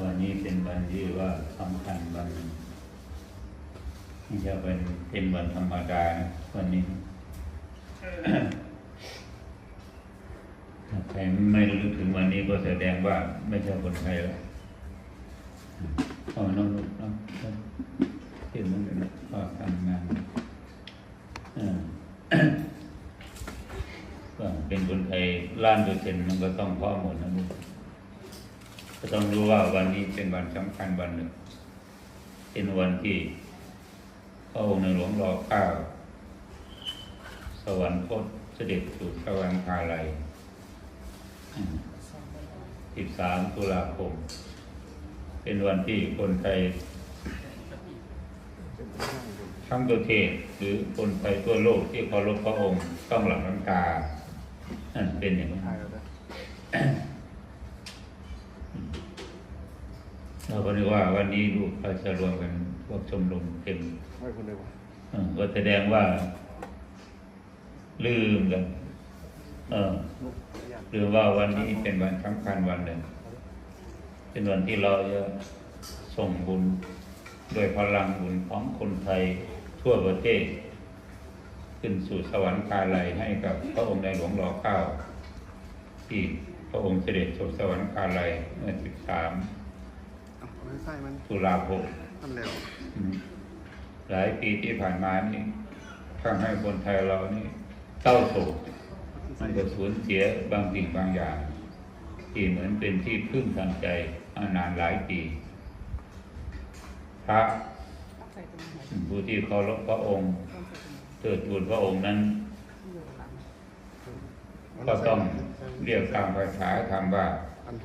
วันนี้เป็นวันที่ว่าสำคัญวันหนึ่งไม่ใช่เป็นเป็นวันธรรมดานะวันนี้ถ้าใครไม่รู้ถึงวันนี้ก็แสดงว่าไม่ใช่คนไทยแล้วเอาน้องลูกน้องน้องที่มันก็ทำงานเออก็เป็นคนไทยล้านเปอร์เซ็นต์มันก็ต้องพร้อหมดนะลูก ก็ต้องรู้ว่าวันนี้เป็นวันสำคัญวันหนึ่ง เป็นวันที่พระองค์ในหลวงรอเก้าสวรรคตเสด็จสู่สวรรคาลัย13ตุลาคม เป็นวันที่คนไทยทั้งประเทศหรือคนไทยทั่วโลกที่เคารพพระองค์ต้องหลั่งน้ำตา นั่นเป็นอย่างนั้น ถ่ายแล้วนะ เราก็นึกว่าวันนี้ลูกเราจะรวมกันพวกชมรมเต็มไม่คนเดียวเออก็แสดงว่า ลืมกัน เออลูกยันหรือว่าวันนี้เป็นวันสำคัญวันหนึ่ง เป็นวันที่เราจะส่งบุญด้วยพลังบุญของคนไทยทั่วประเทศ ขึ้นสู่สวรรคาลัยให้กับพระองค์ในหลวงรอเก้าที่พระองค์เสด็จสู่สวรรคาลัยเมื่อ13เอา ไม่ใส่มันตุลาคมทำแล้วอืมหลายปีที่ผ่านมานี่ทำให้คนไทยเรานี่เศร้าโศกใส่มันก็สูญเสียบางสิ่งบางอย่าง ที่เหมือนเป็นที่พึ่งทางใจมานานหลายปี พระผู้ที่เคารพพระองค์เติดทูนพระองค์นั้น ก็ต้องเรียกตามภาษาธรรมว่า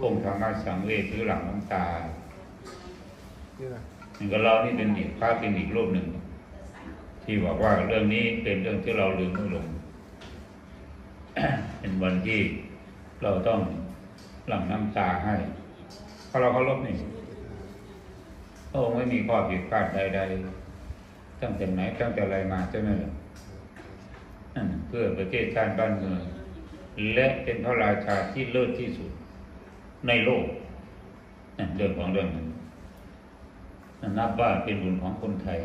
องค์ธรรมสังเวชหรือหลังน้ำตา นี่นะนี่ก็เรานี่เป็นอีกพระเป็นอีกรูปหนึ่ง ที่บอกว่าเรื่องนี้เป็นเรื่องที่เราลืมไม่ลง เป็นวันที่เราต้องหลั่งน้ำตาให้เพราะเราเคารพนี่พระองค์ไม่มีข้อผิดพลาดใดๆตั้งแต่ไหนตั้งแต่อะไรมาใช่ไหมล่ะเพื่อประเทศชาติบ้านเมืองและเป็นพระราชาที่เลิศที่สุดในโลกเรื่องของเรื่องนั้น นับว่าเป็นบุญของคนไทย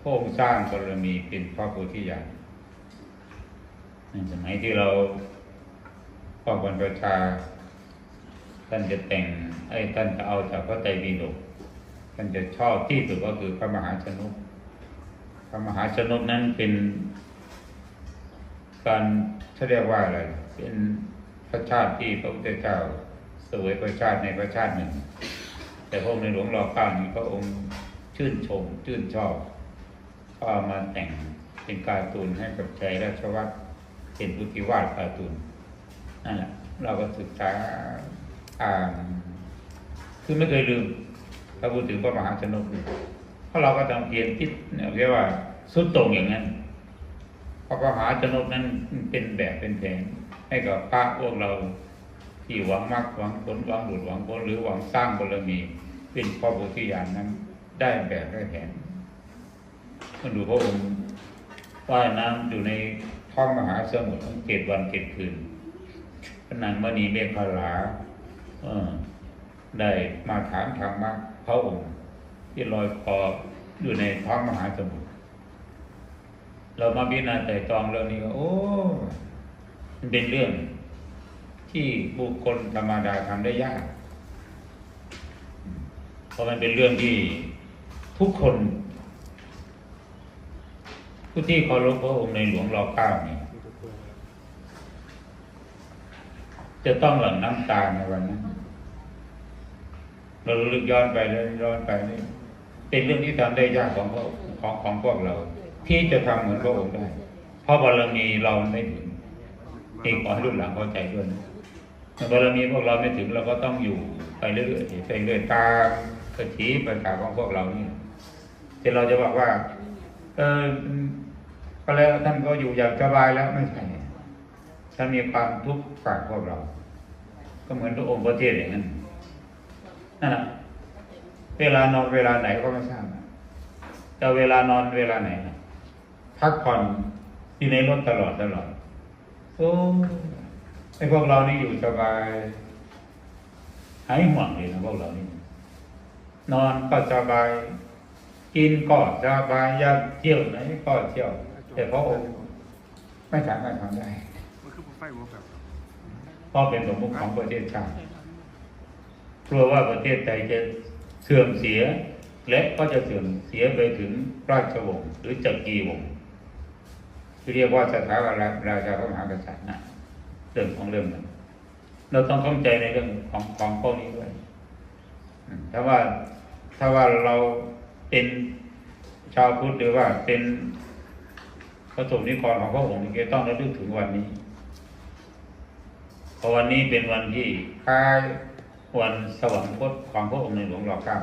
พระองค์สร้างบารมีเป็นพระโพธิญาณในสมัยที่เราพ่อบรรพชา ท่านจะแต่งไอ้ท่านจะเอาจากพระไตรปิฎกท่านจะชอบที่สุดก็คือพระมหาชนกพระมหาชนกนั้นเป็นการเขาเรียกว่าอะไร เป็นพระชาติที่พระพุทธเจ้าเสวยพระชาติในพระชาติหนึ่ง แต่พระองค์ในหลวงรอเก้านี้พระองค์ชื่นชม ชื่นชอบก็มาแต่งเป็นการ์ตูนให้กับใจราชวัตรเป็นพุทธิวาดการ์ตูนนั่นแหละเราก็ศึกษาอ่านคือไม่เคยลืมถ้าพูดถึงพระมหาชนกเพราะเราก็ทำเพียรคิดเรียกว่าสุดต่งอย่างนั้นเพราะพระมหาชนกนั้นเป็นแบบเป็นแผนให้กับพระพวกเราที่หวังมากหวังผลหวังหลุดหวังผลหรือหวังสร้างบารมี เป็นพระโพธิญาณนั้น ได้แบบได้แผนมันดูพระองค์ว่ายน้ำอยู่ในท้องมหาสมุทรทั้งเจ็ดวันเจ็ดคืนพระนางมณีเมฆขลาเออได้มาถามธรรมะพระองค์ ที่ลอยคออยู่ในท้องมหาสมุทรเรามาพิจารณาแต่ตองเรื่องนี้ก็โอ้มันเป็นเรื่องที่บุคคลธรรมดาทำได้ยาก เพราะมันเป็นเรื่องที่ทุกคนผู้ที่เคารพพระองค์ในหลวงรอเก้าเนี่ยจะต้องหลั่งน้ำตาในวันนั้นเราลึกย้อนไปแล้วย้อนไปนี่เป็นเรื่องที่ทำได้ยากของพวกของของพวกเรา ที่จะทำเหมือนพระองค์ได้เพราะบารมีเราไม่ถึงนี่ขอให้รุ่นหลังเข้าใจด้วยนะบารมีพวกเราไม่ถึงเราก็ต้องอยู่ไปเรื่อยๆไปเรื่อยตาม กระถีประกาของพวกเรานี่ที่เราจะบอกว่า เออก็แล้วท่านก็อยู่อย่างสบายแล้วไม่ใช่ท่านมีความทุกข์ฝากพวกเรา ก็เหมือนพระองค์ประเทศอย่างนั้นนั่นแหละเวลานอนเวลาไหนก็ไม่ทราบแต่เวลานอนเวลาไหนนะพักผ่อนอยู่ในรถตลอดตลอดโอ้ไอพวกเรานี่อยู่สบายหายห่วงเลยนะพวกเรานี่ นอนก็สบาย กินก็สบายยากเที่ยวไหนก็เที่ยว แต่พระองค์ไม่สามารถทำได้มันคือเพราะเป็นสมมุติของประเทศชาติกลัวว่าประเทศไทยจะเสื่อมเสีย และก็จะเสื่อมเสียไปถึงราชวงศ์หรือจักรีวงศ์ที่เรียกว่าสถาบันราชาพระมหากษัตริย์นะเรื่องของเรื่องนั้นเราต้องเข้าใจในเรื่องของของพวกนี้ด้วยถ้าว่า ถ้าว่าเราเป็นชาวพุทธหรือว่าเป็นพระสงฆ์นิกรของพระองค์นี่ก็ต้องระลึกถึงวันนี้เพราะวันนี้เป็นวันที่คล้ายวันสวรรคตของพระองค์ในหลวงรอเก้า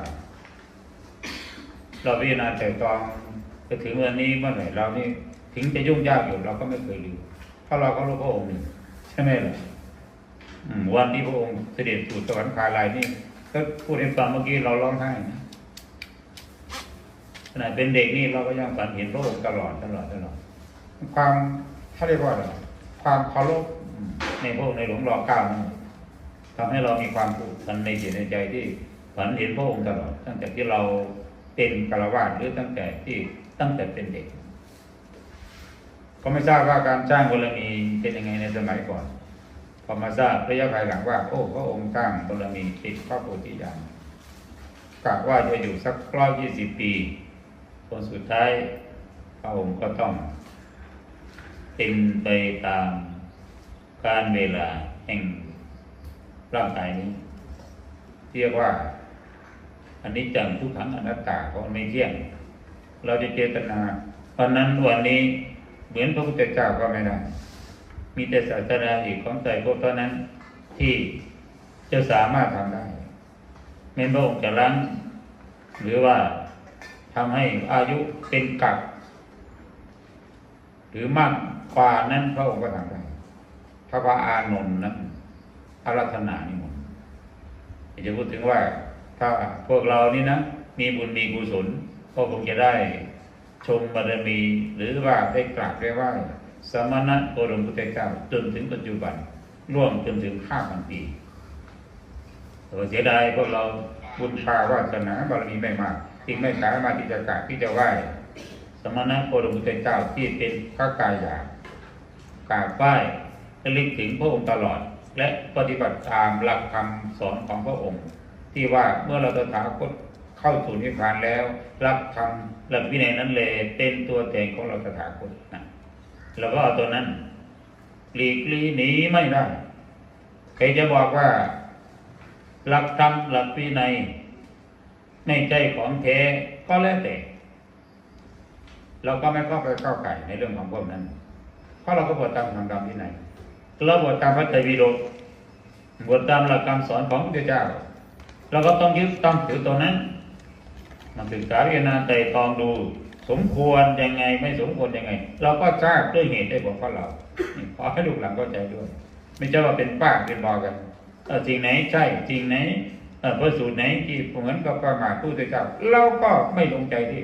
เราพิจารณาแต่ตองจะถึงวันนี้เมื่อไหร่เรานี่ถึงจะยุ่งยากอยู่เราก็ไม่เคยลืมเพราะเราก็รู้พระองค์นี่ใช่ไหมล่ะอืมวันที่พระองค์เสด็จสู่สวรรคาลัยนี่ก็พูดให้ฟังเมื่อกี้เราร้องไห้นะ ขณะเป็นเด็กนี่เราก็ยังฝันเห็นพระองค์ตลอดตลอดตลอด ความเขาเรียกว่าอะไรความเคารพในพวกในหลวงรอเก้านี่ทำให้เรามีความผูกพันในจิตในใจที่ฝันเห็นพระองค์ตลอด ตั้งแต่ที่เราเป็นกาลวาสหรือตั้งแต่ที่ตั้งแต่เป็นเด็ก ก็ไม่ทราบว่าการสร้างบารมีเป็นยังไงในสมัยก่อนพอมาทราบระยะภายหลังว่า โอ้พระองค์สร้างบารมีติดพระโพธิญาณกะว่าจะอยู่สักร้อยยี่สิบปี ผลสุดท้ายพระองค์ก็ต้องเป็นไปตามการเวลาแห่งร่างกายนี้ เรียกว่าอันนี้จังทุกขังอนัตตาเพราะมันไม่เที่ยง เราจะเจตนาวันนั้นวันนี้เหมือนพระพุทธเจ้าก็ไม่ได้ มีแต่ศาสนาอีกของใจพวกเท่านั้นที่จะสามารถทำได้เม่พระองค์จะล้างหรือว่า ทำให้อายุเป็นกับหรือมากกว่านั้นพระองค์ก็ทำได้พระพระอานนท์นั้นอารัธนานิมนต์อยากจะพูดถึงว่า ถ้าพวกเรานี่นะ มีบุญมีกุศลก็คงจะได้ชมบารมีหรือว่าได้กราบได้ไหว้สมณะโคดมพุทธเจ้าจนถึงปัจจุบันร่วมจนถึงห้าพันปีแต่เสียดายพวกเราบุญพาวาสนาบารมีไม่มาก จึงไม่สามารถที่จะกราบที่จะไหว้สมณะโคดมพุทธเจ้าที่เป็นพระกายหยาบกราบไหว้และลึกถึงพระองค์ตลอด และปฏิบัติตามหลักคำสอนของพระองค์ ที่ว่าเมื่อเราตถาคตเข้าสู่นิพพานแล้วรับคำหลักวินัยนั้นเลยเป็นตัวแทนของเราตถาคตนะเราก็เอาตัวนั้นหลีกลี่หนีไม่ได้ใครจะบอกว่าหลักธรรมหลักวินัย ไม่ใช่ของแท้ก็แล้วแต่ เราก็ไม่เข้าไปเข้าไก่ในเรื่องของพวกนั้น เพราะเราก็บวชตามคำดำที่ไหนเราบวชตามพระไตรปิฎกบวชตามหลักคำสอนของพระเจ้า เราก็ต้องยึดต้องถือตัวนั้นมาศึกษาพิจารณาใจตองดู สมควรยังไงไม่สมควรยังไง เราก็ทราบด้วยเหตุได้บอกของเรานี่ขอให้ลูกหลานเข้าใจด้วย ไม่ใช่ว่าเป็นป้าเป็นบอกันสิ่งไหนใช่สิ่งไหน พระสูตรไหนที่เหมือนกับประมาทพระพุทธเจ้าเราก็ไม่ลงใจที่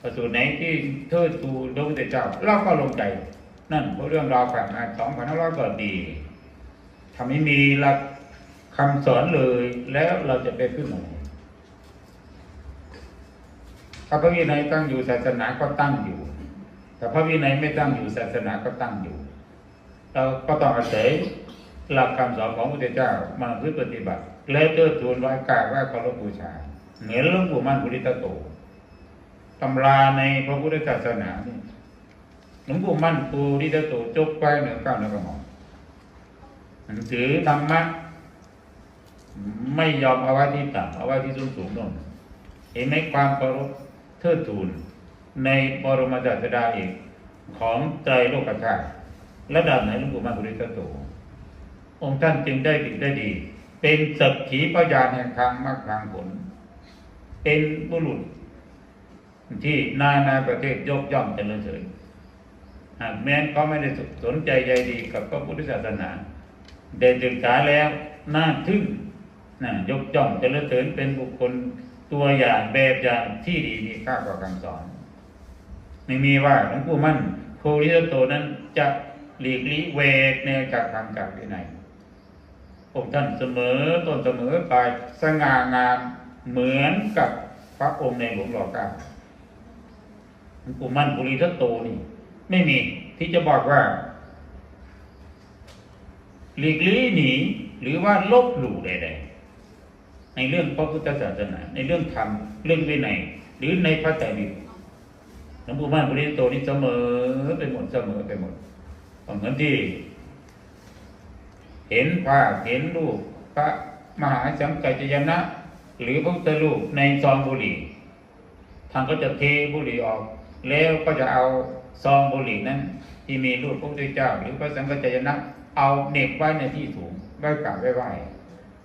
ประสูตรไหนที่เทิดทูนพระพุทธเจ้าเราก็ลงใจ นั่นเพราะเรื่องราวผ่านมาสองพันห้าร้อยกว่าปีทำให้มีหลักคำสอนเลยแล้วเราจะไปพึ่งอะไรถ้าพระวินัยตั้งอยู่ศาสนาก็ตั้งอยู่ แต่พระวินัยไม่ตั้งอยู่ศาสนาก็ตั้งอยู่เราก็ต้องอาศัยหลักคำสอนของพระพุทธเจ้ามาพึ่ปฏิบัติ และเทิดทูนไว้กราบไหว้เคารพบูชา เหมือนหลวงปู่มั่นปุริตโตตำราในพระพุทธศาสนาเนี่ยหลวงปู่มั่นปูริตโตจบไปเหนือเก้าเหนือกระหม่อมหนังสือธรรมะไม่ยอมเอาไว้ที่ต่ำเอาไว้ที่สูงสูงโน่นเห็นไหมความเคารพเทิดทูนในบรมศาสดาเอกของใจโลกธาตุระดับไหนหลวงปู่มั่นปุริตโตองค์ท่านจึงได้ดีได้ดี เป็นสักขีพยานแห่งทางมรรคทางผล เป็นบุรุษ ที่นานาประเทศยกย่องเจริญเสริญหากแม้นเขาไม่ได้สนใจใยดีกับพระพุทธศาสนาได้ศึกษาแล้วน่าทึ่งนะยกย่องเจริญเสริญเป็นบุคคลตัวอย่างแบบอย่างที่ดีมีค่ากว่าคำสอน ไม่มีว่าหลวงปู่มั่นโพธิสัตว์โตนั้นจะหลีกลี่เวกแนวจากทางจากวินั องค์ท่านเสมอต้นเสมอปลายสง่างามเหมือนกับพระองค์ในหลวงรอเก้าลวงปู่มั่นปุริทัตโตนี่ ไม่มีที่จะบอกว่าหลีกลี่หนีหรือว่าลบหลู่ใดๆในเรื่องพระพุทธศาสนา ในเรื่องธรรมเรื่องวินัยหรือในพระไตรปิฎกหลวงปู่มั่นปุริโตนี่เสมอไปหมดเสมอไปหมดเหมือนที่ เห็นภาพเห็นรูปพระมหาสังกัจจยนะ หรือพระพุทธรูปในซองบุหรี่ทางก็จะเทบุหรี่ออก แล้วก็จะเอาซองบุหรี่นั้น ที่มีรูปพระพุทธเจ้า หรือพระสังกัจจยนะ เอาเน็บไว้ในที่สูงไว้กราบไว้ไหว้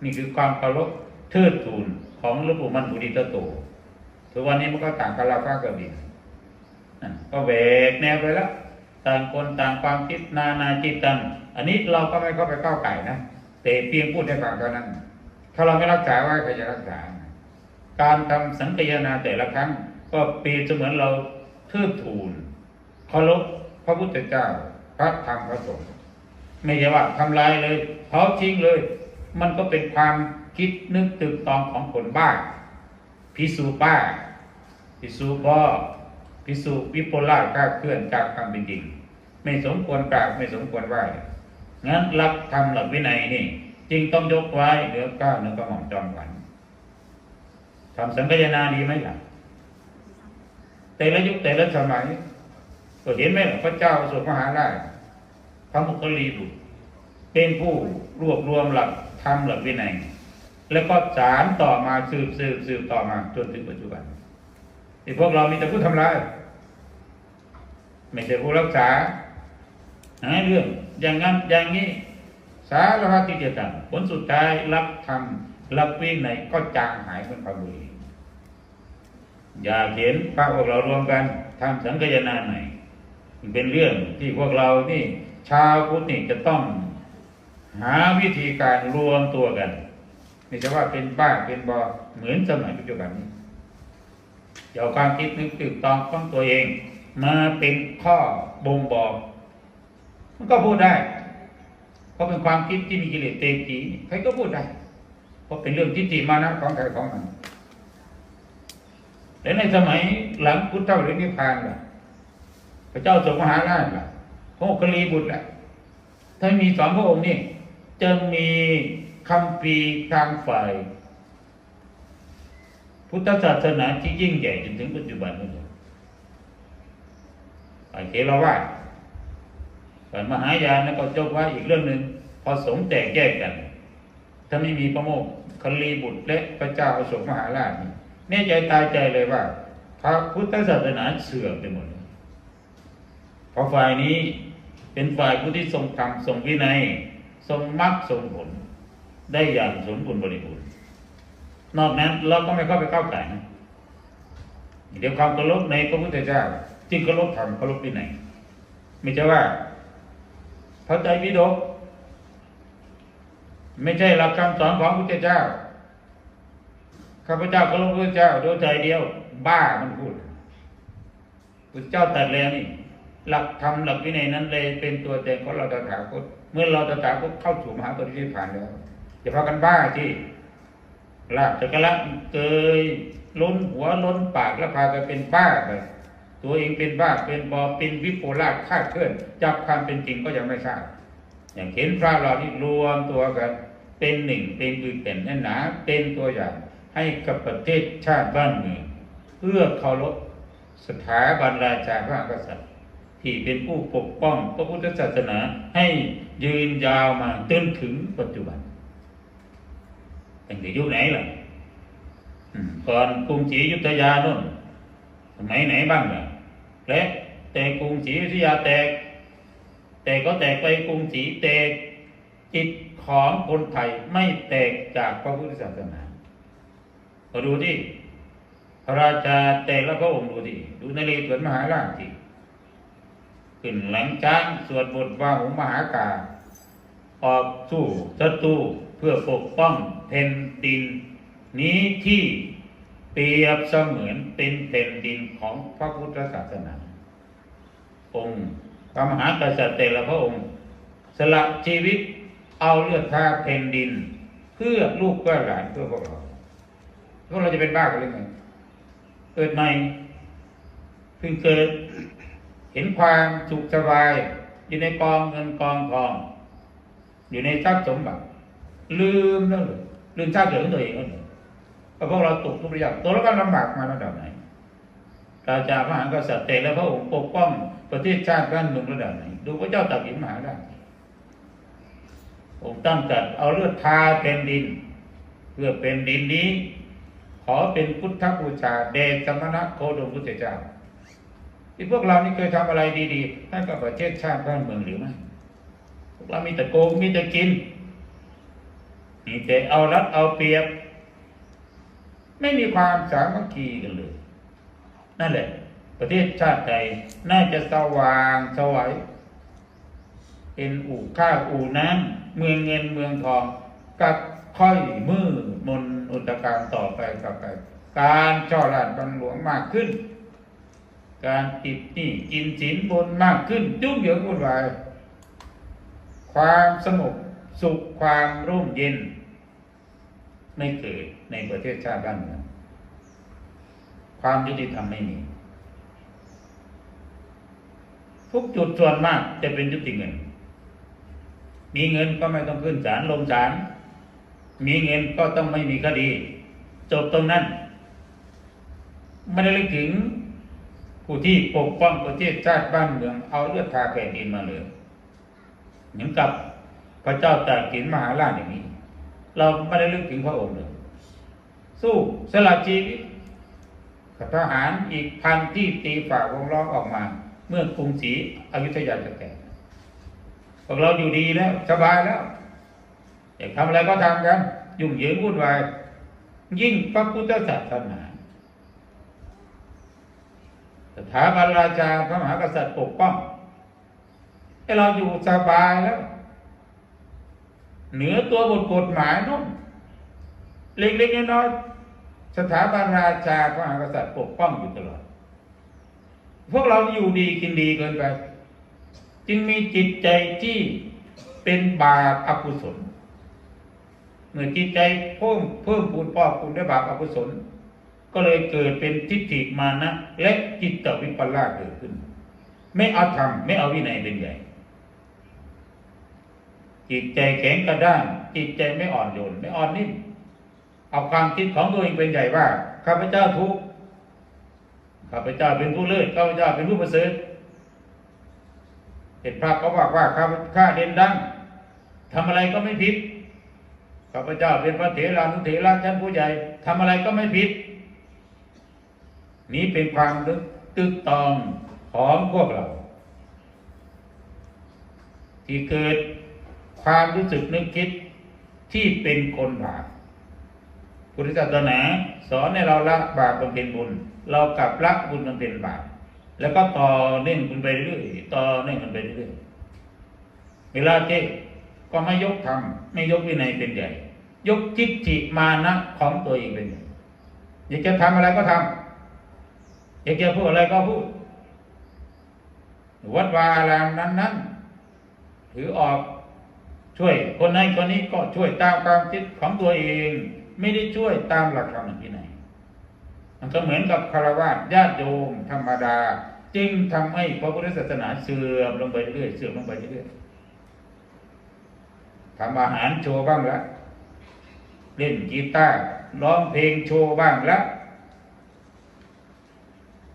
นี่คือความเคารพเทิดทูนของหลวงปู่มันบุรีตโตทุกวันนี้มันก็ต่างกับเราฟ้ากระบินะก็แหวกแนวไปแล้ว ต่างคนต่างความคิดนานาจิตตัง อันนี้เราก็ไม่เข้าไปก้าวไก่นะแต่เพียงพูดให้ฟังเท่านั้น ถ้าเราไม่รักษาไว้ใครจะรักษา การทำสังคายนาแต่ละครั้ง ก็เปรียบเสมือนเราเทิดทูนเคารพพระพุทธเจ้า พระธรรมพระสงฆ์ไม่ใช่ว่าทำลายเลยเผาทิ้งเลย มันก็เป็นความคิดนึกตึกตองของคนบ้าพิสูบ้าพิสูบอพิสูวิปลาสกล้าเคลื่อนจากความเป็นจริง ไม่สมควรกราบไม่สมควรไหว งั้นหลักธรรมหลักวินัยนี่จึงต้องยกไว้เหนือก้าวเหนือกระหม่อมจอมขวัญทำสังคายนาดีไหมล่ะแต่ละยุคแต่ละสมัยก็เห็นไหมล่ะพระเจ้าอโศกมหาราชพระมุคลีบุตรเป็นผู้รวบรวมหลักธรรมหลักวินัยแล้วก็สารต่อมาสืบสืบสืบต่อมาจนถึงปัจจุบันที่พวกเรามีแต่ผู้ทำลายไม่ใช่ผู้รักษาหาเรื่อง อย่างนั้นอย่างนี้สารพัดที่จะทำผลสุดท้ายรับทำรับวินัยก็จางหายเป็นความบุรีอยากเห็นพระพวกเรารวมกันทำสังฆยนาใหม่มันเป็นเรื่องที่พวกเรานี่ชาวพุทธนี่จะต้องหาวิธีการรวมตัวกันไม่ใช่ว่าเป็นบ้าเป็นบอเหมือนสมัยปัจจุบันนี้อย่าเอาความคิดนึกตึกตองของตัวเอง มาเป็นข้อบ่งบอก มันก็พูดได้ เพราะเป็นความคิดที่มีกิเลสเต็มทีใครก็พูดได้ เพราะเป็นเรื่องทิฏฐิมานะของใครของมันแต่ในสมัยหลังพุทธเจ้าหรือนิพพานล่ะ พระเจ้าสมมหาราชล่ะพระโอคลีบุตรล่ะถ้ามีสองพระองค์นี่จะมีคำปีทางฝ่าย พุทธศาสนาที่ยิ่งใหญ่จนถึงปัจจุบันนี้ฝ่ายเทรวา สฝ่ายมหายานแล้วก็ยกไว้อีกเรื่องหนึ่งพอสงแตกแยกกัน ถ้าไม่มีพระโมกคลีบุตรและพระเจ้าอโศกมหาราชนี่แน่ใจตายใจเลยว่า พระพุทธศาสนาเสื่อมไปหมดเพราะฝ่ายนี้เป็นฝ่ายผู้ที่ทรงธรรมทรงวินัย ทรงมรรคทรงผล ได้อย่างสมบูรณ์บริบูรณ์นอกนั้นเราก็ไม่เข้าไปก้าวไก่นะเดี๋ยวความเคารพในพระพุทธเจ้า จึงเคารพธรรมเคารพวินัยไม่ใช่ว่า พระใจวิโดกไม่ใช่หลักคำสอนของพระเจ้าข้าพเจ้าเคารพพระเจ้าโดยใจเดียว บ้ามันพูดพระเจ้าตรัดแล้วนี่ หลักธรรมหลักวินัยนั้นเลยเป็นตัวแทนของเราตถาคตเมื่อเราตถาคตเข้าสู่มหาปรินิพพานแล้วอย่าพากันบ้าที่ลาบจักรละเกยล้นหัวล้นปากแล้วพากันเป็นบ้าไป ตัวเองเป็นบ้าเป็นบอเป็นวิปโปลาสคาดเคลื่อนจากความเป็นจริงก็ยังไม่ทราบอย่างเห็นพระเราที่รวมตัวกันเป็นหนึ่งเป็นคือเป็นแน่นหนาเป็นตัวอย่างให้กับประเทศชาติบ้านเมืองเพื่อเคารพสถาบันราชาพระมหากษัตริย์ ที่เป็นผู้ปกป้องพระพุทธศาสนาให้ยืนยาวมาจนถึงปัจจุบันตั้งแต่ยุคไหนล่ะก่อนกรุงศรีอยุธยาโน่นสมัยไหนบ้างล่ะ และแต่กรุงศรีอยุธยาแตก แต่ก็แตกไปกรุงศรีแตกจิตของคนไทยไม่แตกจากพระพุทธศาสนาก็ดูที่พระราชาแต่ละพระองค์ดูดิดูนเรศวรมหาราชที่ขึ้นหลังช้างสวดบทว่าหุมหากาออกสู้ศัตรูเพื่อปกป้องแผ่นดิน นี้ที่ เปรียบเสมือนเป็นแผ่นดินของพระพุทธศาสนา องค์พระมหากษัตริย์แต่ละพระองค์ สละชีวิตเอาเลือดทาแผ่นดิน เพื่อลูกเพื่อหลานเพื่อพวกเราพวกเราจะเป็นบ้ากันหรือไงเกิดใหม่เพิ่งเกิด เห็นความสุขสบาย อยู่ในกองเงินกองทอง อยู่ในทรัพย์สมบัติลืมแล้วเลยลืมชาติเกิดของตัวเองแล้ว พวกเราตกทุกข์ระยะตัวเราก็ลำบากมาระดับไหนราชามหากษัตริย์แต่และพระองค์ปกป้องประเทศชาติบ้านเมืองระดับไหน ดูพระเจ้าตากสินมหาราชองค์ตั้งกัดเอาเลือดทาแผ่นดิน เพื่อเป็นดินนี้ ขอเป็นพุทธบูชาเดชสมณะโคดมพุทธเจ้าที่พวกเรานี่เคยทำอะไรดีๆให้กับประเทศชาติบ้านเมืองหรือไม่พวกเรามีแต่โกงมีแต่กินมีแต่เอารัดเอาเปรียบ ไม่มีความสามัคคีกันเลย นั่นแหละ ประเทศชาติไทยน่าจะสว่างสวัยเป็นอู่ข้าวอู่น้ำเมืองเงินเมืองทองกับค่อยมืดมนอุตการต่อไปต่อไป การช่อราดบังหลวงมากขึ้น การติดหนี้กินสินบนมากขึ้นยุ่งเหยิงวุ่นวายความสงบสุขความร่มเย็น ไม่เกิดในประเทศชาติบ้านเมืองความยุติธรรมไม่มี ทุกจุดส่วนมากจะเป็นยุติเงิน มีเงินก็ไม่ต้องขึ้นศาลลงศาลมีเงินก็ต้องไม่มีคดี จบตรงนั้นไม่ได้ลึกถึงผู้ที่ปกป้องประเทศชาติบ้านเมือง เอาเลือดทาแผ่นดินมาเลยเหมือนกับพระเจ้าตากสินมหาราชอย่างนี้ เราไม่ได้ลึกถึงพระองค์เลยสู้สละชีวิตทหารอีกพันที่ตีฝ่าวงล้อมออกมา เมื่อกรุงศรีอยุธยาจะแตกพวกเราอยู่ดีแล้วสบายแล้วอยากทำอะไรก็ทำกัน ยุ่งเหยิงวุ่นวายยิ่งพระพุทธศาสนาสถาบันราชาพระมหากษัตริย์ปกป้องให้เราอยู่สบายแล้ว เหนือตัวบทกฎหมายนู่นเล็กๆน้อยๆสถาบันราชาพระมหากษัตริย์ปกป้องอยู่ตลอด พวกเราอยู่ดีกินดีเกินไป จึงมีจิตใจที่เป็นบาปอกุศลเมื่อจิตใจเพิ่มเพิ่มพูนปอกพูนด้วยบาปอกุศล ก็เลยเกิดเป็นทิฏฐิมานะ และจิตตวิปลาสเกิดขึ้น ไม่เอาธรรมไม่เอาวินัยเป็นใหญ่ จิตใจแข็งกระด้างจิตใจไม่อ่อนโยนไม่อ่อนนิ่มเอาความคิดของตัวเองเป็นใหญ่ว่าข้าพเจ้าทุกข้าพเจ้าเป็นผู้เลิศข้าพเจ้าเป็นผู้ประเสริฐเห็นพระก็บอกว่าข้าข้าเด่นดังทำอะไรก็ไม่ผิดข้าพเจ้าเป็นพระเถรานุเถระชั้นผู้ใหญ่ทำอะไรก็ไม่ผิด นี้เป็นความลึกตึกตองของพวกเรา ที่เกิด ความรู้สึกนึกคิดที่เป็นคนบาปพุทธศาสนาสอนให้เราละบาปบำเพ็ญบุญ เรากลับละบุญบำเพ็ญบาปแล้วก็ต่อเนื่องกันไปเรื่อยต่อเนื่องกันไปเรื่อยเวลาเทศก็ไม่ยกธรรมไม่ยกวินัยเป็นใหญ่ ยกทิฏฐิมานะของตัวเองเป็นใหญ่อยากจะทำอะไรก็ทำอยากจะพูดอะไรก็พูดวัดวาอารามนั้นนั้นๆถือออก ช่วยคนนั้นคนนี้ก็ช่วยตามความคิดของตัวเอง ไม่ได้ช่วยตามหลักธรรมที่ไหนมันก็เหมือนกับคารวะญาติโยมธรรมดา จึงทำให้พระพุทธศาสนาเสื่อมลงไปเรื่อยเสื่อมลงไปเรื่อยทำอาหารโชว์บ้างละเล่นกีตาร์ร้องเพลงโชว์บ้างละ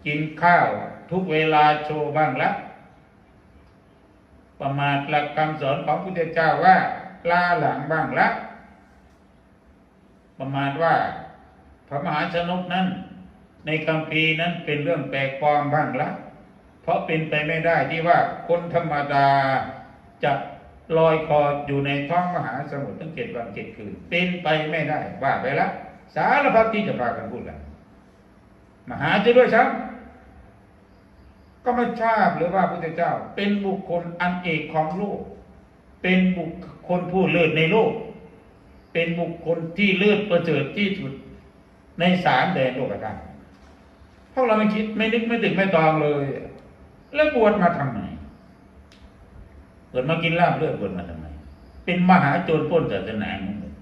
กินข้าวทุกเวลาโชว์บ้างละ ประมาทหลักคำสอนของพุทธเจ้าว่าลาหลังบ้างละ ประมาณว่าพระมหาชนกนั้น ในคำพีนั้นเป็นเรื่องแปลกปลอมบ้างละเพราะเป็นไปไม่ได้ที่ว่าคนธรรมดาจะลอยคออยู่ในท้องมหาสมุทรตั้งเจ็ดวันเจ็ดคืน เป็นไปไม่ได้ว่าไปละ สารพัดที่จะพากันพูดละมหาจะด้วยซ้ำ ก็ไม่ทราบหรือว่าพระพุทธเจ้า เป็นบุคคลอันเอกของโลก เป็นบุคคลผู้เลิศในโลก เป็นบุคคลที่เลิศประเสริฐที่สุดในสามแดนโลกธาตุพวกเราไม่คิดไม่นึกไม่ถึงไม่ตองเลย แล้วบวชมาทำไมบวชมากินลาบเลือดบวชมาทำไม เป็นมหาโจรป้นศาสนาอย่างนั้นเลย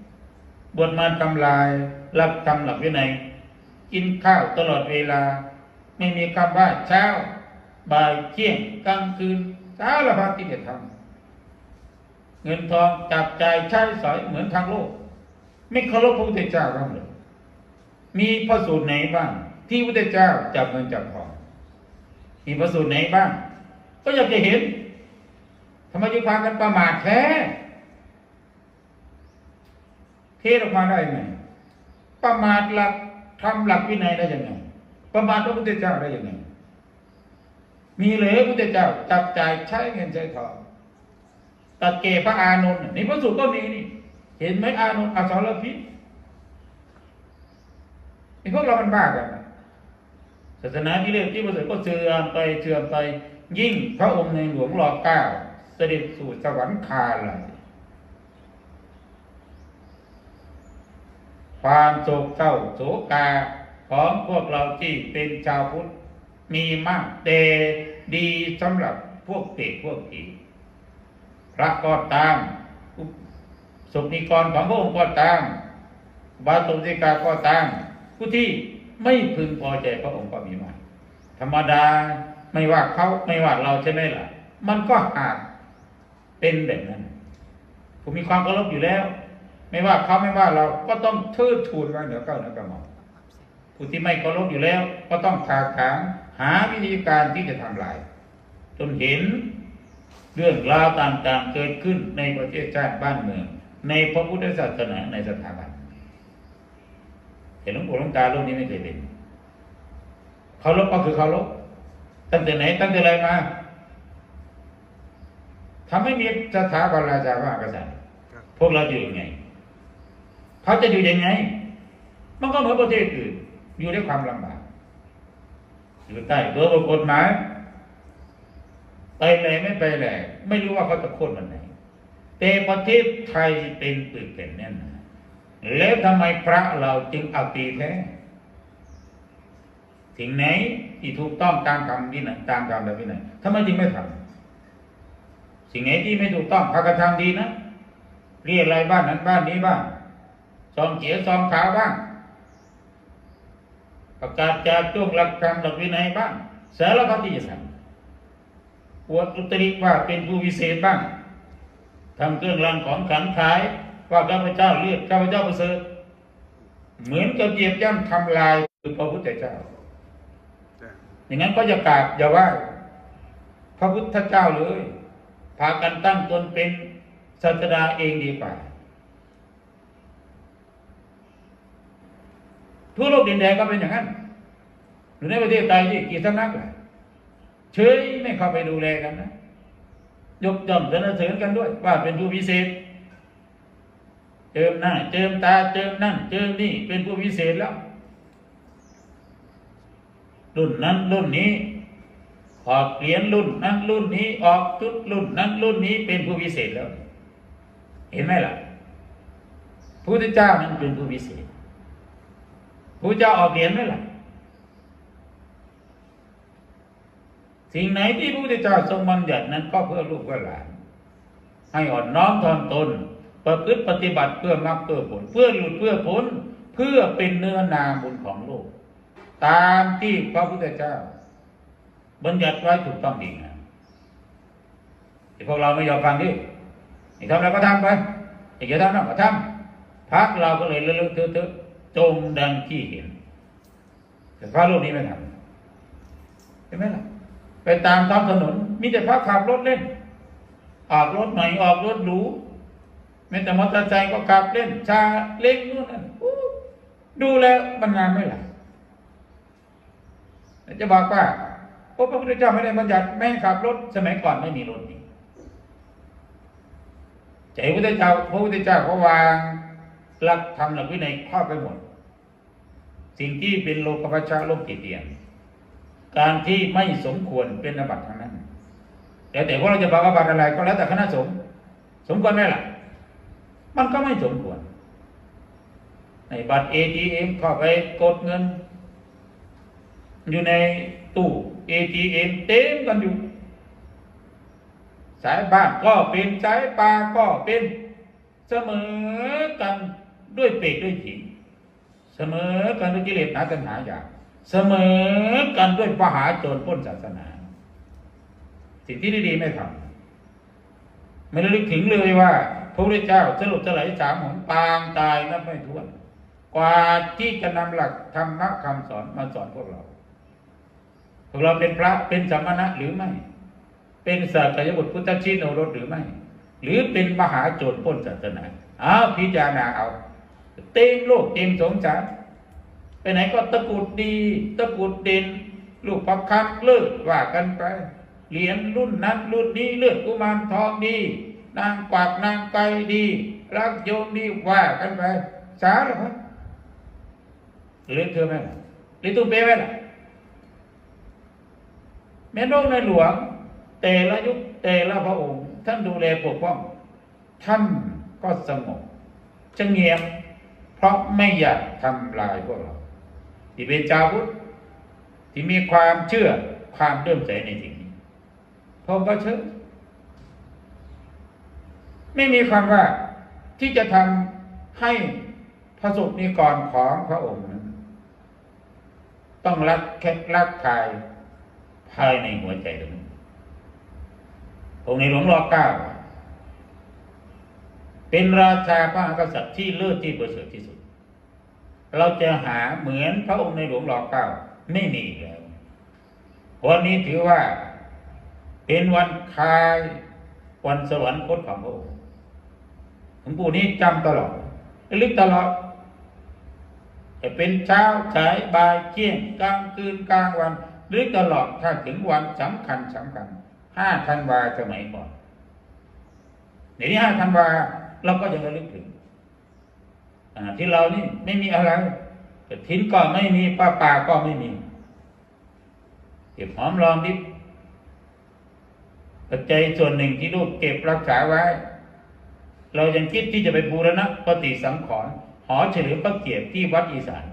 บวชมาทำลายหลักธรรมหลักวินัยกินข้าวตลอดเวลา ไม่มีคำว่าเช้า บ่ายเที่ยงกลางคืนสารพัดที่จะทำเงินทองจับจ่ายใช้สอยเหมือนทางโลก ไม่เคารพพระพุทธเจ้าบ้างเลยมีพระสูตรไหนบ้าง ที่พระพุทธเจ้าจับเงินจับทอง มีพระสูตรไหนบ้าง ก็อยากจะเห็นทำไมจึงพากันประมาทแท้เทศออกมาได้ไงประมาทหลักทำหลักวินัยได้ยังไงประมาทพระพุทธเจ้าได้ยังไง มีเหลือพระพุทธเจ้าจับจ่ายใช้เงินใช้ทองตัดเกพระอานนท์นี่พระสูตรก็มีนี่ เห็นไหมอานนท์อสรพิษไอ้พวกเรามันบ้ากันศาสนาที่เรียกที่ประเสริฐก็เสื่อมไปเสื่อมไป ยิ่งพระองค์ในหลวงรอเก้าเสด็จสู่สวรรคาลัยความโศกเศร้าโศกาของพวกเราที่เป็นชาวพุทธ มีมากแต่ดีสำหรับพวกเปรตพวกผีพระก็ตามสุนิกรของพระองค์ก็ตามบาสุติกาก็ตามผู้ที่ไม่พึงพอใจพระองค์ก็มีมากธรรมดาไม่ว่าเขาไม่ว่าเราใช่ไหมล่ะ มันก็อาจเป็นแบบนั้น ผมมีความเคารพอยู่แล้ว ไม่ว่าเขาไม่ว่าเราก็ต้องเทิดทูนไว้เหนือเก้าเหนือกระหม่อมผู้ที่ไม่เคารพอยู่แล้ว ก็ต้องถากถาง หาวิธีการที่จะทำลาย จนเห็นเรื่องราวต่างๆเกิดขึ้นในประเทศชาติบ้านเมือง ในพระพุทธศาสนาในสถาบันเห็นหลวงปู่หลวงตาโลกนี้ไม่เคยเป็นเคารพก็คือเคารพตั้งแต่ไหนตั้งแต่ไรมาทำให้มีสถาบันราชาพระมหากษัตริย์ครับพวกเราจะอยู่ยังไงเขาจะอยู่ยังไง มันก็เหมือนประเทศอื่นอยู่ด้วยความลำบาก อยู่ใต้ตัวบทกฎหมายไปแหล่ไม่ไปแหล่ไม่รู้ว่าเขาจะโค่นวันไหนแต่ประเทศไทยเป็นปึกเป็นแน่นนาแล้วทำไมพระเราจึงเอาตีแท้สิ่งไหนที่ถูกต้องตามคำวินัยตามคำแบบวินัยทำไมจึงไม่ทำสิ่งไหนที่ไม่ถูกต้องพากระทำดีนะเรียกอะไรบ้านนั้นบ้านนี้บ้างซองเขียวซองขาวบ้าง ประกาศจากช่วงหลักธรรมหลักวินัยบ้างสารพัดที่จะทำอวดอุตริว่าเป็นผู้วิเศษบ้างทำเครื่องรางของขลังขายว่าข้าพเจ้าเลือกข้าพเจ้าประเสริฐเหมือนกับเหยียบย่ำทำลายคือพระพุทธเจ้า อย่างนั้นก็อย่ากราบอย่าไหวพระพุทธเจ้าเลย พากันตั้งตนเป็นศาสดาเองดีกว่า ทั่วโลกดินแดนก็เป็นอย่างนั้น หรือในประเทศไทยที่กี่สำนักล่ะเฉยไม่เข้าไปดูแลกันนะ ยกย่องสรรเสริญกันด้วย ว่าเป็นผู้พิเศษ เจิมหน้าเจิมตาเจิมนั่นเจิมนี่เป็นผู้พิเศษแล้ว รุ่นนั้นรุ่นนี้ออกเหรียญรุ่นนั้นรุ่นนี้ออกชุดรุ่นนั้นรุ่นนี้เป็นผู้พิเศษแล้ว เห็นไหมล่ะพระพุทธเจ้านั้นเป็นผู้พิเศษ พระเจ้าออกเหรียญไหมล่ะ สิ่งไหนที่พระพุทธเจ้าทรงบัญญัตินั้นก็เพื่อลูกเพื่อหลาน ให้อ่อนน้อมถ่อมตน ประพฤติปฏิบัติเพื่อมรรคเพื่อผล เพื่อหลุดเพื่อพ้นเพื่อเป็นเนื้อนาบุญของโลก ตามที่พระพุทธเจ้า บัญญัติไว้ถูกต้องดีงามที่พวกเราไม่ยอมฟังดิไอ้ทำอะไรก็ทำไปไอ้จะทำนั่นก็ทำพักเราก็เลยเลอะๆเทอะๆ จมดังที่เห็นแต่พระรูปนี้ไม่ทำเห็นไหมล่ะ ไปตามท้องถนน มีแต่พระขับรถเล่น ออกรถใหม่ออกรถหรูแม้แต่มอเตอร์ไซค์ก็ขับเล่น ชาเล็กนู่นนั่นดูแล้วมันงานไม่หลับจะบอกว่าพระพุทธเจ้าไม่ได้บัญญัติไม่ให้ขับรถสมัยก่อนไม่มีรถนี่ใจพระพุทธเจ้าพระพุทธเจ้าเขาวาง หลักธรรมหลักวินัยครอบไปหมด สิ่งที่เป็นโลกภัชชาโลกติเตียนการที่ไม่สมควรเป็นอบัติทั้งนั้น แต่แต่ว่าเราจะบอกอาบัตอะไรก็แล้วแต่คณะสงฆ์สมควรไหมล่ะ มันก็ไม่สมควร ในบัตร ATM เข้าไปกดเงิน อยู่ในตู้ ATM เต็มกันอยู่ สายบ้านก็เป็นสายปลาก็เป็นเสมอกัน ด้วยเปรตด้วยผีเสมอกันด้วยกิเลสหนาตัณหาอยากเสมอกันด้วยปหาโจรปล้นศาสนา สิ่งที่ดีๆไม่ทำไม่ระลึกถึงเลยว่าพระพุทธเจ้าสรุปสลายสามหนปางตายนับไม่ถ้วน กว่าที่จะนำหลักธรรมะคำสอนมาสอนพวกเรา พวกเราเป็นพระเป็นสมณะหรือไม่ เป็นสักยบุตรพุทธชินโนรสหรือไม่ หรือเป็นมหาโจรปล้นศาสนาเอาพิจารณาเอา เต็มโลกเต็มสงสารไปไหนก็ตะกุดดีตะกุดเด่นลูกประคับเลิศว่ากันไปเหรียญรุ่นนั้นรุ่นนี้เลือดกุมารทองดี นางกวักนางไก่ดี รักโยมดีว่ากันไปสาหรพัดหรือเธอไหมล่ะหรือตุ้มเป้ไหมล่ะแม่นกในหลวง แต่ละยุคแต่ละพระองค์ ท่านดูแลปกป้อง ท่านก็สงบชะเงียบ ราะไม่อยากทำลายพวกเรา ที่เป็นชาวพุทธที่มีความเชื่อความเลื่อมใสในสิ่งนี้พระอก็เชื่อไม่มีความว่าที่จะทำให้พระสุนิกรของพระองค์นั้นต้องรักแค่รักทายภายในหัวใจตรงนี้องค์ในหลวงรอเก้า เป็นราชาพระมหากษัตริย์ที่เลิศที่ประเสริฐที่สุด เราจะหาเหมือนพระองค์ในหลวงรอเก้าไม่มีแล้ว วันนี้ถือว่าเป็นวันคลายวันสวรรคตของพระองค์หลวงปู่นี้จำตลอดระลึกตลอดจะเป็นเช้าสายบ่ายเที่ยงกลางคืนกลางวันหรือตลอดถ้าถึงวันสำคัญสำคัญห้าธันวาสมัยก่อนเดี๋ยวนี้ห้าธันวา เราก็ยังระลึกถึงที่เรานี่ไม่มีอะไรทิ้นก็ไม่มีป้าป่าก็ไม่มี เก็บหอมรอมริบปัจจัยส่วนหนึ่งที่ลูกเก็บรักษาไว้ เรายังคิดที่จะไปบูรณะปฏิสังขรณ์หอเฉลิมพระเกียรติที่วัดอีสาน